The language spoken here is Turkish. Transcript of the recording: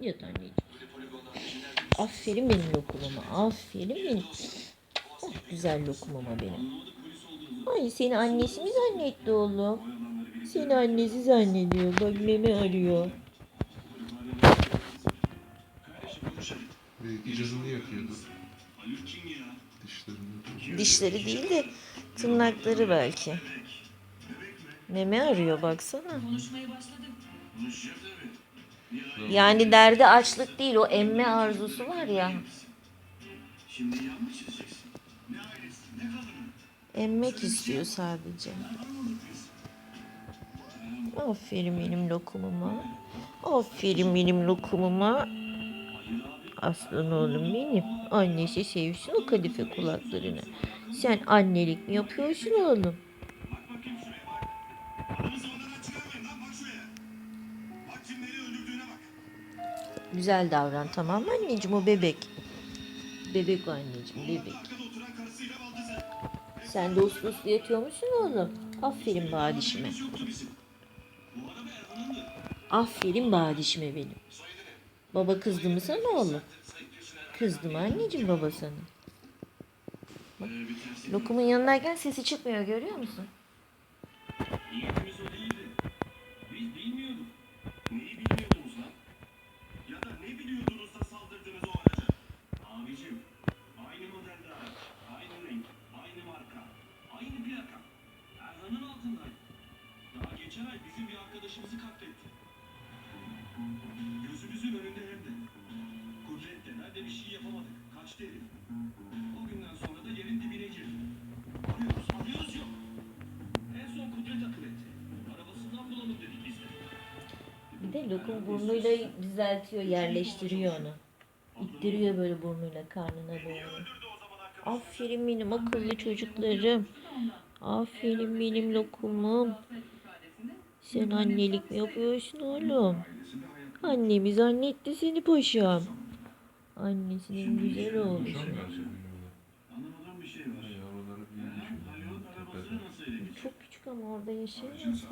Yat anneciğim. Aferin benim lokumuma. Aferin benim. Oh, güzel lokumuma benim. Ay seni annesi mi zannetti oğlum? Seni annesi zannediyor. Bak meme arıyor. Canını yakıyordu. Dişlerini. Dişleri değil de tırnakları belki. Meme arıyor baksana. Yani derdi açlık değil o emme arzusu var ya. Emmek istiyor sadece. Aferin benim lokumuma. Aferin benim lokumuma. Aslan oğlum benim. Annesi sevsin o kadife kulaklarını. Sen annelik mi yapıyorsun oğlum? Güzel davran tamam mı anneciğim o bebek. Bebek o anneciğim bebek. Sen de uslu uslu yatıyor musun oğlum? Aferin badişime. Aferin badişime benim. Baba kızdı mı sana oğlum? Kızdı mı anneciğim baba sana? Bak, lokumun yanındayken sesi çıkmıyor görüyor musun? Daha geçen ay bizim bir arkadaşımızı katletti. Gözümüzün önünde hem de. Kudret denen de bir şey yapamadık. Kaçtı herif. O günden sonra da yerin dibine girdi. Arıyoruz, arıyoruz yok. En son Kudret akıl etti. Arabasından bulalım dedik biz de. Bir de lokum burnuyla düzeltiyor, yerleştiriyor onu. İttiriyor böyle burnuyla karnına doğru. Aferin benim akıllı çocuklarım. Aferin benim lokumum. Sen annelik mi yapıyorsun oğlum? Annemiz zannetti seni paşam. Annesinin güzel şey geçirdi? Çok küçük ama orada yaşayamaz.